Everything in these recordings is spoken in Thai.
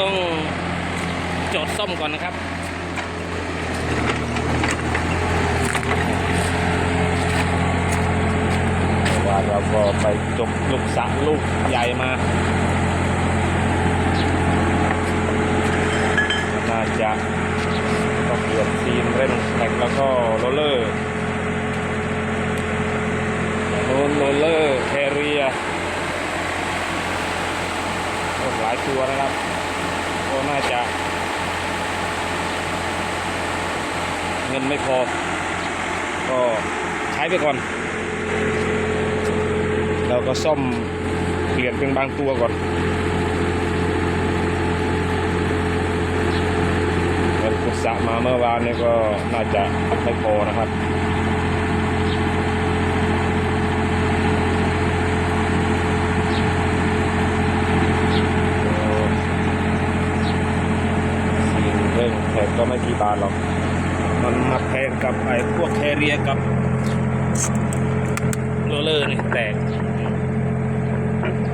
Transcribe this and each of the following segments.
ต้องจอดซ่อมก่อนนะครับว่าเราก็ไปจบลูกสะลูกใหญ่มา น่าจะต้องเปลี่ยนซีนเร่นแท็กแล้วก็โรลเลอร์โรลโรลเลอร์แคเรียหลายตัวนะครับ ก็น่าจะ เงินไม่พอ ก็ใช้ไปก่อน เราก็ซ่อมเปลี่ยนเป็นบางตัวก่อนเงินกุศะมาเมื่อวานนี้ก็น่าจะไม่พอนะครับ สิ่งเร่งแพง ก็ไม่กี่บาทหรอก มันมาแพงกับไอ้พวกแคเรียกับโรลเลอร์นี่แตก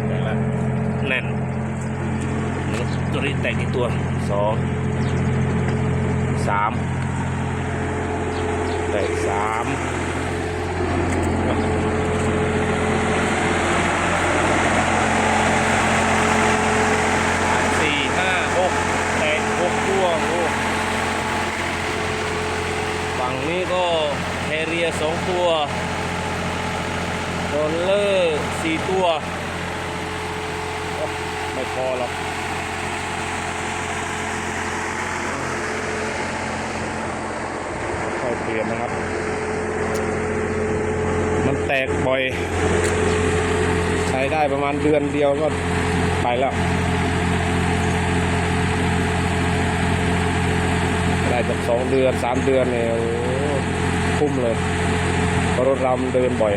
แตกล้วแน่นตัวนี้แตกกี่ตัวสองสามแตกสามสี่ห้าหกแตกหกตัวโอ้ ก็แคเรียสองตัวโรลเลอร์สี่ตัว ไม่พอหรอกค่อยเปลี่ยนนะครับ มันแตกบ่อย ใช้ได้ประมาณเดือนเดียวก็ไปแล้วได้จากสองเดือนสามเดือนเนี่ย คุ้มเลยเพราะรถเรามเดินบ่อย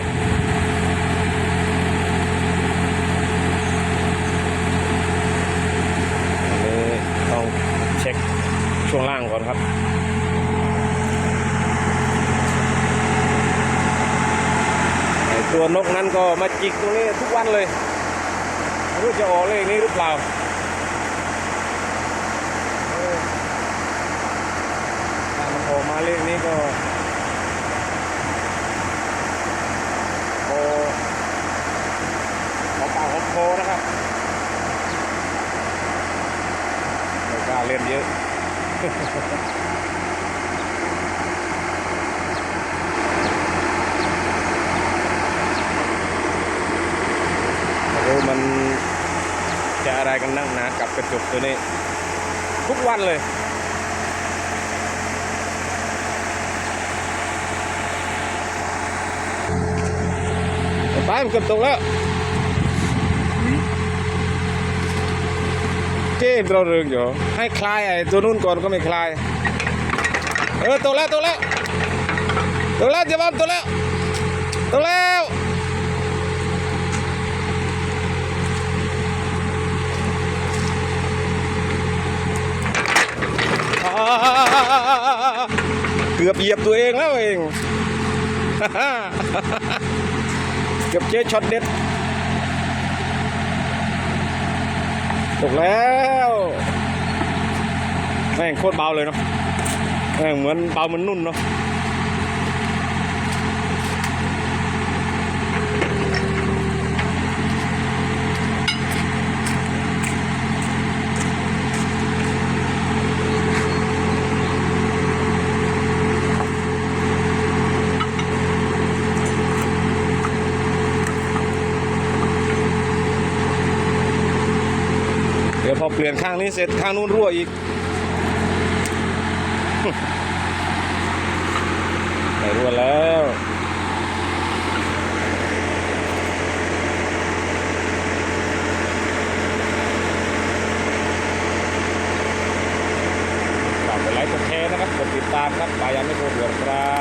อันนี้ต้องเช็คช่วงล่างก่อนครับตัวนกนั้นก็มาจิกตรงนี้ทุกวันเลยไม่รู้จะออกเลขนี้หรือเปล่าเออถ้ามันออกมาเลขนี้ก็โอของปากของ โคนะครับไม่กล้าเล่นเยอะโอ้มันจะอะไรกันนั่งหนากับกระจกตัวนี้ ทุกวันเลยไปมันเกือบตกแล้ว เก้เราเริงอยู่ให้คลายไอ้ตัวนู้นก่อนก็ไม่คลาย เออตกแล้วตกแล้วตกแล้วเจะบ้านตกแล้วตกแล้วเกือบเหยียบตัวเองแล้วเอง เกือบเจ๊ช็อตเด็ด ตกแล้วแม่งโคตรเบาเลยเนาะแม่งเหมือนเบาเหมือนนุ่นเนาะ พอเปลี่ยนข้างนี้เสร็จข้างนู้นรั่วอีกไม่รั่วแล้วฝากกดไลค์กดแชร์นะครับกดติดตามครับปายันไม่โกลัวครับสวัสดีครับ